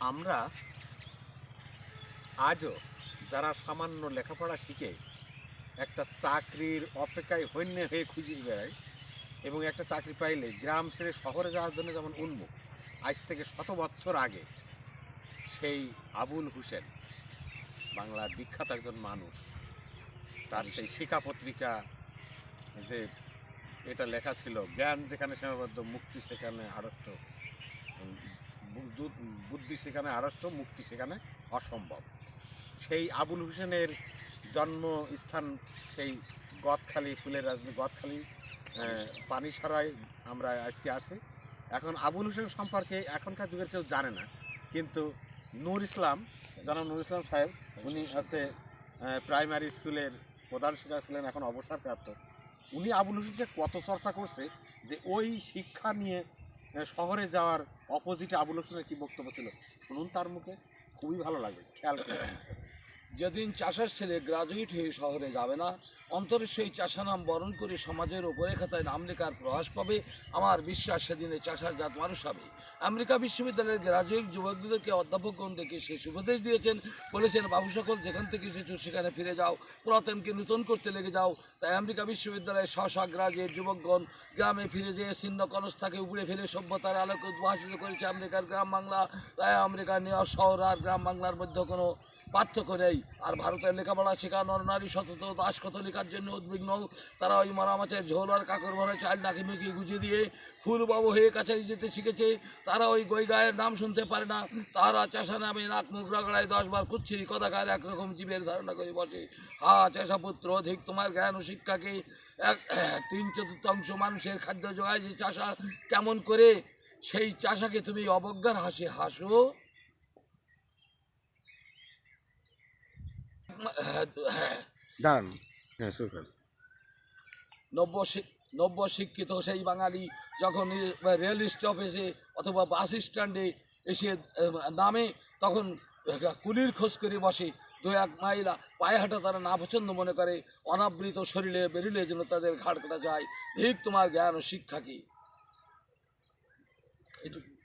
আমরা আজও যারা সামান্য লেখাপড়া শিখে একটা চাকরির অপেক্ষায় হন্যে হয়ে খুঁজে বেড়াই এবং একটা চাকরি পাইলে গ্রাম ছেড়ে শহরে যাওয়ার জন্য যেমন উন্মুখ, আজ থেকে শত বছর আগে সেই আবুল হোসেন, বাংলার বিখ্যাত একজন মানুষ, তার সেই শিখা পত্রিকা যে এটা লেখা ছিল, জ্ঞান যেখানে সীমাবদ্ধ, মুক্তি সেখানে আড়ষ্ট। বুদ্ধি সেখানে আড়ষ্ট মুক্তি সেখানে অসম্ভব। সেই আবুল হোসেনের জন্মস্থান, সেই গদখালি, ফুলের রাজনী গদখালি পানি সারায় আমরা আজকে আছি। এখন আবুল হোসেন সম্পর্কে এখনকার যুগের কেউ জানে না, কিন্তু নূর ইসলাম, জনাব নূর ইসলাম সাহেব, উনি আছে প্রাইমারি স্কুলের প্রধান শিক্ষক ছিলেন, এখন অবসরপ্রাপ্ত। উনি আবুল হোসেনকে কত চর্চা করছে যে ওই শিক্ষা নিয়ে শহরে যাওয়ার অপোজিটে আবুল হোসেনের কি বক্তব্য ছিল? শুনুন তার মুখে, খুবই ভালো লাগে খেয়াল করে যেদিন চাষার ছেলে গ্রাজুয়েট হয়ে শহরে যাবে না, অন্তরে সেই চাষা নাম বরণ করে সমাজের ওপরে খাতায় নাম লেখার প্রয়াস পাবে, আমার বিশ্বাস সেদিনে চাষার জাত মানুষ হবে। আমেরিকা বিশ্ববিদ্যালয়ের গ্রাজুয়েট যুবকদেরকে অধ্যাপকগণ ডেকে সে উপদেশ দিয়েছেন, বলেছেন, বাবু সকল যেখান থেকে এসেছ সেখানে ফিরে যাও, পুরাতনকে নূতন করতে লেগে যাও। তাই আমেরিকা বিশ্ববিদ্যালয়ের স্ব গ্রাজুয়েট যুবকগণ গ্রামে ফিরে যেয়ে ছিন্ন কনস্থাকে উপড়ে ফেলে সভ্যতার আলোকে উদ্ভাসিত করেছে আমেরিকার গ্রাম বাংলা। তাই আমেরিকা নিউ শহর আর গ্রাম বাংলার মধ্যে কোনো পার্থক্য নেই। আর ভারতের লেখাপড়া শেখা নরনারী সতত দাসকত লেখার জন্য উদ্বিগ্ন। তারা ওই মরা মাছের ঝোল আর কাকর ভরা চাল নাকি মুখে গুজিয়ে দিয়ে ফুলবাবু হয়ে কাছারি যেতে শিখেছে। তারা ওই গই গায়ের নাম শুনতে পারে না। তারা চাষা নামে নাক মুখ রগড়ায় দশবার কুচ্ছিরি কথাকার একরকম জীবের ধারণা করে বসে। হা, চাষা পুত্র, অধিক তোমার জ্ঞান ও শিক্ষাকে। এক তিন চতুর্থাংশ মানুষের খাদ্য যোগায় যে চাষা কেমন করে, সেই চাষাকে তুমি অবজ্ঞার হাসি হাসো। হ্যাঁ নব্য শিক্ষিত সেই বাঙালি যখন রেল স্টপেজে অথবা বাস স্ট্যান্ডে এসে নামে, তখন কুলির খোঁজ করে বসে। দু এক মাইলা পায়ে হাঁটা তারা না পছন্দ মনে করে। অনাবৃত শরীরে বেরিলে যেন তাদের ঘাড় কাটা যায়। ঠিক তোমার জ্ঞান ও শিক্ষা কি? এটুকু।